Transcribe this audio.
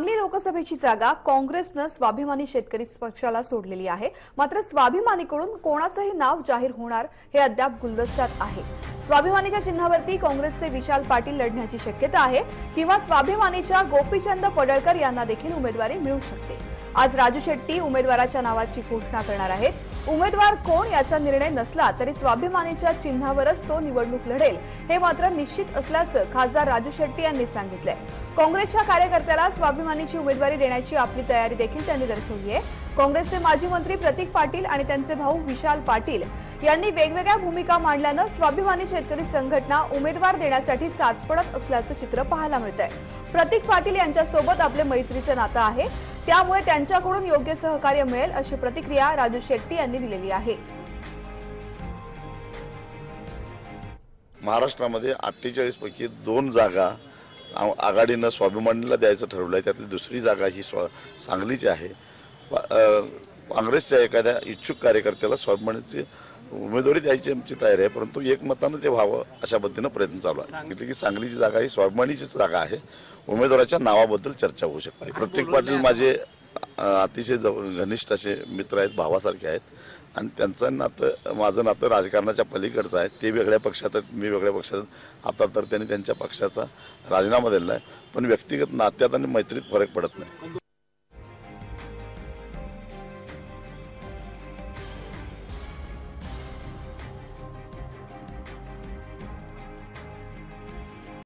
सांगली लोकसभेची जागा काँग्रेसनं स्वाभिमानी शेतकरी पक्षाला सोडलेली आहे. मात्र स्वाभिमानीकडून कोणाचंही नाव जाहीर होणार हे अद्याप गुलदस्त्यात आहे. स्वाभिमानीच्या चिन्हावरती काँग्रेसचे विशाल पाटील लढण्याची शक्यता आहे किंवा स्वाभिमानीच्या गोपीचंद पडळकर यांना देखील उमेदवारी मिळू शकते. आज राजू शेट्टी उमेदवाराच्या नावाची घोषणा करणार आहेत. उमेदवार कोण याचा निर्णय नसला तरी स्वाभिमानीच्या चिन्हावरच तो निवडणूक लढेल हे मात्र निश्चित असल्याचं खासदार राजू शेट्टी यांनी सांगितलंय. काँग्रेसच्या कार्यकर्त्याला स्वाभिमानीची उमेदवारी देण्याची आपली तयारी देखील त्यांनी दर्शवली आहे. काँग्रेसचे माजी मंत्री प्रतीक पाटील आणि त्यांचे भाऊ विशाल पाटील यांनी वेगवेगळ्या भूमिका मांडल्यानं स्वाभिमानी शेतकरी संघटना उमेदवार देण्यासाठी चाचपडत असल्याचं चित्र पाहायला मिळत आहे प्रतीक पाटील यांच्यासोबत आपले मैत्रीचं नातं आहे. त्यामुळे त्यांच्याकडून योग्य सहकार्य मिळेल अशी प्रतिक्रिया राजू शेट्टी यांनी दिलेली आहे. महाराष्ट्रामध्ये अठ्ठेचाळीस पैकी दोन जागा आघाडीनं स्वाभिमानीला द्यायचं ठरवलं आहे त्यातली दुसरी जागा ही सांगलीची आहे. काँग्रेसच्या एखाद्या इच्छुक कार्यकर्त्याला स्वाभिमानीची उमेदवारी द्यायची आमची तयारी आहे परंतु एकमतानं ते व्हावं अशा पद्धतीनं प्रयत्न चालू आहे. सांगितलं की सांगलीची जागा ही स्वाभिमानीचीच जागा आहे. उमेदवाराच्या नावाबद्दल चर्चा होऊ शकते. प्रत्येक पाटील माझे अतिशय घनिष्ठ असे मित्र आहेत भावासारखे आहेत. आणि त्यांचं नातं माझं नातं राजकारणाच्या पलीकडचं आहे. ते वेगळ्या पक्षात आहेत मी वेगळ्या पक्षात. आता तर त्यांनी त्यांच्या पक्षाचा राजीनामा दिलेला आहे. पण व्यक्तिगत नात्यात आणि मैत्रीत फरक पडत नाही.